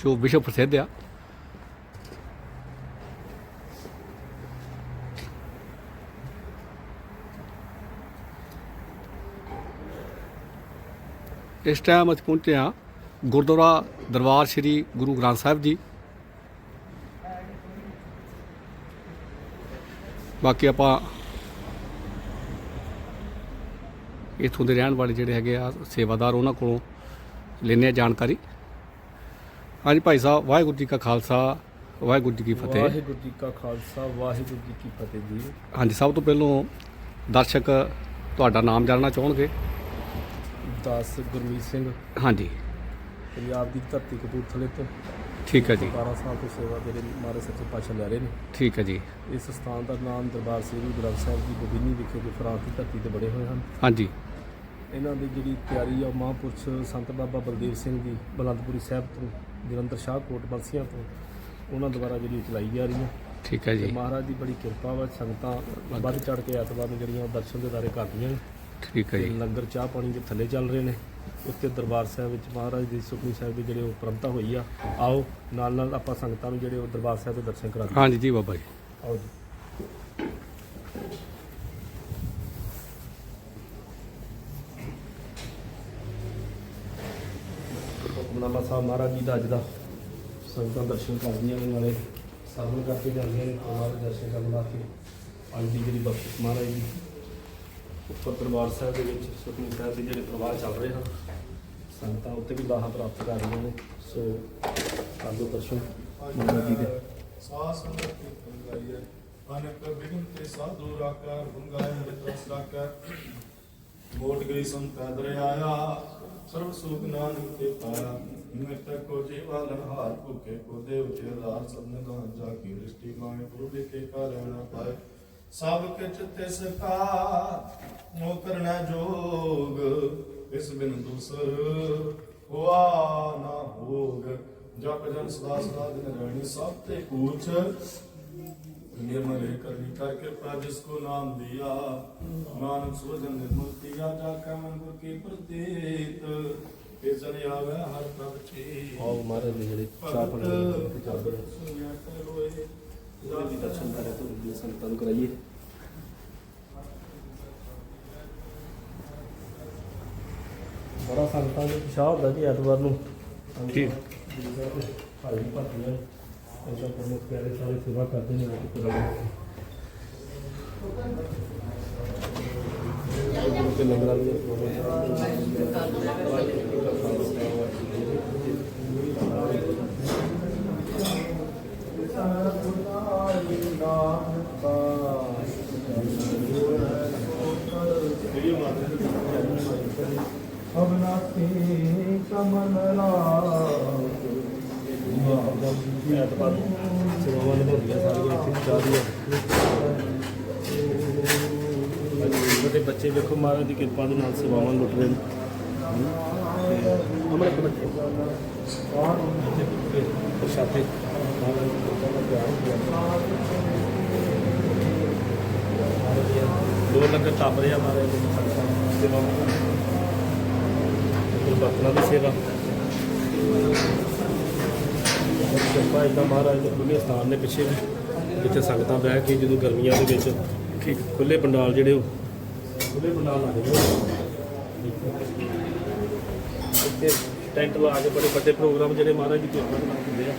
ਜੋ ਵਿਸ਼ਵ ਪ੍ਰਸਿੱਧ ਆ। ਇਸ ਟਾਈਮ ਅਸੀਂ ਪਹੁੰਚੇ ਹਾਂ ਗੁਰਦੁਆਰਾ ਦਰਬਾਰ ਸ੍ਰੀ ਗੁਰੂ ਗ੍ਰੰਥ ਸਾਹਿਬ ਜੀ। ਬਾਕੀ ਆਪਾਂ ਇਥੋਂ ਦੇ ਰਹਿਣ ਵਾਲੇ ਜਿਹੜੇ ਹੈਗੇ ਆ ਸੇਵਾਦਾਰ ਉਹਨਾਂ ਕੋਲੋਂ ਲੈਂਦੇ ਹਾਂ ਜਾਣਕਾਰੀ। ਹਾਂਜੀ ਭਾਈ ਸਾਹਿਬ ਵਾਹਿਗੁਰੂ ਜੀ ਕਾ ਖਾਲਸਾ ਵਾਹਿਗੁਰੂ ਜੀ ਕੀ ਫਤਿਹ। ਵਾਹਿਗੁਰੂ ਜੀ ਕਾ ਖਾਲਸਾ ਵਾਹਿਗੁਰੂ ਜੀ ਕੀ ਫਤਿਹ ਜੀ। ਹਾਂਜੀ ਸਭ ਤੋਂ ਪਹਿਲਾਂ ਦਰਸ਼ਕ ਤੁਹਾਡਾ ਨਾਮ ਜਾਣਨਾ ਚਾਹਣਗੇ? ਦਾਸ ਗੁਰਮੀਤ ਸਿੰਘ ਹਾਂਜੀ। ਪੰਜਾਬ ਦੀ ਧਰਤੀ ਕਪੂਰਥਲੇ ਤੋਂ। ਠੀਕ ਹੈ ਜੀ। 12 ਸਾਲ ਤੋਂ ਸੇਵਾ ਜਿਹੜੇ ਮਾਰੇ ਸੱਚੇ ਪਾਤਸ਼ਾਹ ਲੈ ਰਹੇ ਨੇ। ਠੀਕ ਹੈ ਜੀ। ਇਸ ਸਥਾਨ ਦਾ ਨਾਮ ਦਰਬਾਰ ਸ੍ਰੀ ਗੁਰੂ ਗ੍ਰੰਥ ਸਾਹਿਬ ਜੀ ਗੋਬਿੰਦੀ ਵਿਖੇ ਜੋ ਫਰਾਂਸ ਦੀ ਧਰਤੀ ਤੇ ਬੜੇ ਹੋਏ ਹਨ। ਹਾਂਜੀ। ਇਹਨਾਂ ਦੀ ਜਿਹੜੀ ਤਿਆਰੀ ਆ ਮਹਾਂਪੁਰਸ਼ ਸੰਤ ਬਾਬਾ ਬਲਦੇਵ ਸਿੰਘ ਜੀ ਬਲੰਦਪੁਰੀ ਸਾਹਿਬ ਤੋਂ ਜਲੰਧਰ ਸ਼ਾਹਕੋਟ ਬਲਸੀਆਂ ਤੋਂ ਉਹਨਾਂ ਦੁਆਰਾ ਜਿਹੜੀ ਚਲਾਈ ਜਾ ਰਹੀ ਹੈ ਠੀਕ ਹੈ ਜੀ। ਮਹਾਰਾਜ ਦੀ ਬੜੀ ਕਿਰਪਾ ਵਾ ਸੰਗਤਾਂ ਵੱਧ ਚੜ ਕੇ ਐਤਵਾਰ ਨੂੰ ਜਿਹੜੀਆਂ ਦਰਸ਼ਨ ਦੇ ਦਾਰੇ ਕਰਦੀਆਂ ਨੇ। ਠੀਕ ਹੈ ਜੀ। ਲੰਗਰ ਚਾਹ ਪਾਣੀ ਦੇ ਥੱਲੇ ਚੱਲ ਰਹੇ ਨੇ। ਉੱਤੇ ਦਰਬਾਰ ਸਾਹਿਬ ਵਿੱਚ ਮਹਾਰਾਜ ਦੀ ਸੁਖਮਨੀ ਸਾਹਿਬ ਦੇ ਜਿਹੜੇ ਉਹ ਪਰੰਪਰਾ ਹੋਈ ਆ। ਆਓ ਨਾਲ ਨਾਲ ਆਪਾਂ ਸੰਗਤਾਂ ਨੂੰ ਜਿਹੜੇ ਉਹ ਦਰਬਾਰ ਸਾਹਿਬ ਦੇ ਦਰਸ਼ਨ ਕਰਾ ਦਈਏ। ਹਾਂਜੀ ਜੀ ਬਾਬਾ ਜੀ। ਆਓ ਜੀ। ਹੁਕਮਨਾਮਾ ਸਾਹਿਬ ਮਹਾਰਾਜ ਜੀ ਦਾ ਅੱਜ ਦਾ ਸੰਗਤਾਂ ਦਰਸ਼ਨ ਕਰਦੀਆਂ ਨੇ, ਨਾਲੇ ਸਰਵਣ ਕਰਕੇ ਜਾਂਦੀਆਂ ਨੇ, ਪਰਿਵਾਰ ਦੇ ਦਰਸ਼ਨ ਕਰਨ ਵਾਸਤੇ। ਅੱਜ ਦੀ ਜਿਹੜੀ ਬਖਸ਼ਿਸ਼ ਮਹਾਰਾਜ ਜੀ। ਉੱਪਰ ਦਰਬਾਰ ਸਾਹਿਬ ਦੇ ਵਿੱਚ ਸੁਖਮਨੀ ਸਾਹਿਬ ਦੇ ਜਿਹੜੇ ਪ੍ਰਵਾਹ ਚੱਲ ਰਹੇ ਹਨ, ਸੰਗਤਾਂ ਉੱਤੇ ਵੀ ਲਾਹਾ ਪ੍ਰਾਪਤ ਕਰ ਰਹੀਆਂ ਨੇ। ਸੋ ਆਲੋ ਦਰਸ਼ਨ ਮਹਾਰਾਜ ਜੀ ਦੇ। ਸਾਸ ਅੰਮ੍ਰਿਤ ਗੰਗਾਈਏ ਅਨਕ ਬਿਗਨ ਤੇ ਸਾਧੂ ਰਾਕਰ ਗੰਗਾਏ ਰਸ ਰਾਕਰ ਮੋਟ ਗਈ ਸੰਤਾ ਦਰਿਆਇਆ। ਸਰਬ ਸੁਖ ਨਾਨਕ ਤੇ ਪਾਇਆ ਨਿਮਿਤ ਕੋ ਜੀਵਾ ਲਨਹਾਰ ਭੁਕੇ ਕੋ ਦੇਵ ਚਿਰਦਾਰ ਸਭਨ ਗਾਨ ਜਾ ਕੀ ਦ੍ਰਿਸ਼ਟੀ ਮਾਏ ਗੁਰੂ ਲਿਖੇ ਕਾ ਲੈਣਾ ਪਾਏ ਸਭ ਕੇ ਚਿੱਤੇ ਸਕਾ ਮੋ ਕਰਨਾ ਜੋਗ, ਇਸ ਬਿਨ ਦੂਸਰ ਹੋਆ ਨਾ ਹੋਗ। ਜਪ ਜਨ ਸਦਾ ਸਦਾ ਦਿਨ ਰਹਿਣੀ ਸਭ ਤੇ ਕੂਚ निर्मल करनी करके प्रा जिसको नाम दिया नानक सुजन निर्मल किया जाकर मन गुर की प्रतीत फिर जन आवे हर प्रभ ठीक ਆਓ ਮਹਾਰਾਜ ਦੇ ਜਿਹੜੇ ਚਾਹ ਪਾਣੀ ਦੇ ਲੰਗਰ ਤੇ ਚੱਲਦੇ ਨੇ ਸੁਨਿਆ ਕਰੋਏ ਉਹਦੇ ਵੀ ਦਰਸ਼ਨ ਕਰੇ ਤੋਂ ਜੀ ਸੰਗਤਾਂ ਨੂੰ ਕਰਾਈਏ ਬੜਾ ਸੰਗਤਾਂ ਨੂੰ ਉਤਸ਼ਾਹ ਹੁੰਦਾ ਜੀ ਐਤਵਾਰ ਨੂੰ ਠੀਕ। ਭਾਈ ਭਾਈਆਂ ਐਸਾ ਪ੍ਰਮੁੱਖ ਪਿਆਰੇ ਸਾਰੇ ਸੇਵਾ ਕਰਦੇ ਨੇ ਉਹ ਕਰਾਂਗੇ ਤੇ ਲੰਗਰਾਂ ਦੀ ਅਬਨਾਤੀ ਕਮਲ ਰਾਮ ਐਤਵਾਰ ਸੇਵਾਵਾਂ ਨਿਭਾਉਂਦੀਆਂ ਸਾਰੀਆਂ ਇੱਥੇ ਚਾਹ ਦੀਆਂ ਬੱਚੇ ਵੇਖੋ ਮਹਾਰਾਜ ਦੀ ਕਿਰਪਾ ਦੇ ਨਾਲ ਸੇਵਾਵਾਂ ਲੁੱਟ ਰਹੇ ਨੇ। ਅਮਰ ਬੱਚੇ। ਪ੍ਰਸ਼ਾਦੇ। ਦੋ ਲੰਗਰ ਟੱਪ ਰਿਹਾ ਮਹਾਰਾਜ ਦੀ ਸੇਵਾਵਾਂ। ਗੁਰਬਖਸ਼ਣਾ ਦੀ ਸੇਵਾ। ਕਿਰਪਾ ਇਦਾਂ ਮਹਾਰਾਜ ਦੇ ਖੁੱਲੇ ਸਥਾਨ ਨੇ ਪਿੱਛੇ ਵੀ ਜਿੱਥੇ ਸੰਗਤਾਂ ਬਹਿ ਕੇ ਜਦੋਂ ਗਰਮੀਆਂ ਦੇ ਵਿੱਚ ਠੀਕ। ਖੁੱਲੇ ਪੰਡਾਲ ਜਿਹੜੇ ਉਹ ਖੁੱਲੇ ਪੰਡਾਲ ਲੱਗਦੇ ਨੇ ਇੱਥੇ ਟੈਂਟ ਲਾ ਕੇ ਬੜੇ ਵੱਡੇ ਪ੍ਰੋਗਰਾਮ ਜਿਹੜੇ ਮਹਾਰਾਜ ਦੀ ਕਿਰਪਾ ਨਾਲ ਹੁੰਦੇ ਆ।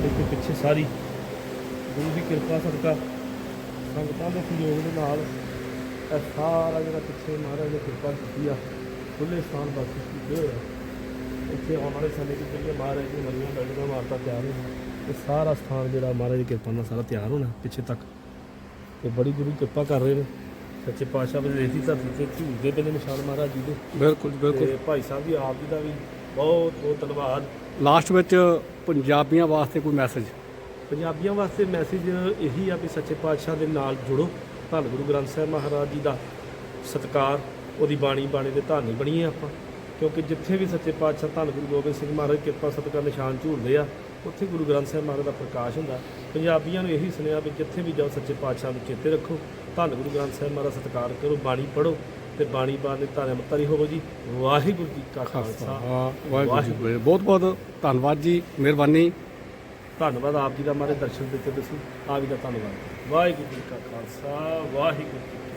ਤੇ ਇੱਥੇ ਪਿੱਛੇ ਸਾਰੀ ਗੁਰੂ ਦੀ ਕਿਰਪਾ ਸਦਕਾ ਸੰਗਤਾਂ ਦੇ ਸਹਿਯੋਗ ਦੇ ਨਾਲ ਇਹ ਸਾਰਾ ਜਿਹੜਾ ਪਿੱਛੇ ਮਹਾਰਾਜ ਨੇ ਕਿਰਪਾ ਕੀਤੀ ਆ ਖੁੱਲੇ ਸਥਾਨ ਬਖਸ਼ਿਸ਼ ਕੀਤੇ ਹੋਏ ਆ। ਇੱਥੇ ਆਉਣ ਵਾਲੇ ਸਮੇਂ ਵਿੱਚ ਜਿਹੜੀਆਂ ਮਹਾਰਾਜ ਦੀ ਮਰੀਆਂ ਬੈਠੀਆਂ ਮਾਰਤਾ ਤਿਆਰ ਹੋਣਾ ਇਹ ਸਾਰਾ ਸਥਾਨ ਜਿਹੜਾ ਮਹਾਰਾਜ ਦੀ ਕਿਰਪਾ ਨਾਲ ਸਾਰਾ ਤਿਆਰ ਹੋਣਾ ਪਿੱਛੇ ਤੱਕ। ਤੇ ਬੜੀ ਗੁਰੂ ਕਿਰਪਾ ਕਰ ਰਹੇ ਨੇ। ਸੱਚੇ ਪਾਤਸ਼ਾਹ ਦੇ ਰੇਤੀ ਧਰਤੀ ਤੇ ਝੂਲਦੇ ਪਏ ਨੇ ਨਿਸ਼ਾਨ ਮਹਾਰਾਜ ਜੀ ਦੇ। ਬਿਲਕੁਲ ਬਿਲਕੁਲ। ਤੇ ਭਾਈ ਸਾਹਿਬ ਜੀ ਆਪ ਜੀ ਦਾ ਵੀ ਬਹੁਤ ਬਹੁਤ ਧੰਨਵਾਦ। ਲਾਸਟ ਵਿੱਚ ਪੰਜਾਬੀਆਂ ਵਾਸਤੇ ਕੋਈ ਮੈਸੇਜ? ਪੰਜਾਬੀਆਂ ਵਾਸਤੇ ਮੈਸੇਜ ਇਹੀ ਆ ਵੀ ਸੱਚੇ ਪਾਤਸ਼ਾਹ ਦੇ ਨਾਲ ਜੁੜੋ। ਧੰਨ ਗੁਰੂ ਗ੍ਰੰਥ ਸਾਹਿਬ ਮਹਾਰਾਜ ਜੀ ਦਾ ਸਤਕਾਰ ਉਹਦੀ ਬਾਣੀ ਬਾਣੀ ਦੇ ਧਾਰਨੀ ਬਣੀਏ ਆਪਾਂ। ਕਿਉਂਕਿ ਜਿੱਥੇ ਵੀ ਸੱਚੇ ਪਾਤਸ਼ਾਹ ਧੰਨ ਗੁਰੂ ਗੋਬਿੰਦ ਸਿੰਘ ਮਹਾਰਾਜ ਕਿਰਪਾ ਸਤਿਕਾਰ ਨਿਸ਼ਾਨ ਝੂਲਦੇ ਆ ਉੱਥੇ ਗੁਰੂ ਗ੍ਰੰਥ ਸਾਹਿਬ ਮਹਾਰਾਜ ਦਾ ਪ੍ਰਕਾਸ਼ ਹੁੰਦਾ। ਪੰਜਾਬੀਆਂ ਨੂੰ ਇਹੀ ਸੁਨੇਹਾ ਵੀ ਜਿੱਥੇ ਵੀ ਜਾਓ ਸੱਚੇ ਪਾਤਸ਼ਾਹ ਨੂੰ ਚੇਤੇ ਰੱਖੋ। ਧੰਨ ਗੁਰੂ ਗ੍ਰੰਥ ਸਾਹਿਬ ਮਹਾਰਾਜ ਸਤਿਕਾਰ ਕਰੋ ਬਾਣੀ ਪੜ੍ਹੋ ਤੇ ਬਾਣੀ ਬਾਣ ਦੀ ਧਾਰਿਆ ਮਤਰੀ ਹੋਵੋ ਜੀ। ਵਾਹਿਗੁਰੂ ਜੀ ਕਾ ਖਾਲਸਾ। ਵਾਹਿਗੁਰੂ ਜੀ। ਬਹੁਤ ਬਹੁਤ ਧੰਨਵਾਦ ਜੀ ਮਿਹਰਬਾਨੀ। ਧੰਨਵਾਦ ਆਪ ਜੀ ਦਾ ਮਾਰੇ ਦਰਸ਼ਨ ਦਿੱਤੇ ਤੁਸੀਂ। ਆ ਵੀ ਦਾ ਧੰਨਵਾਦ। ਵਾਹਿਗੁਰੂ ਜੀ ਕਾ ਖਾਲਸਾ ਵਾਹਿਗੁਰੂ ਜੀ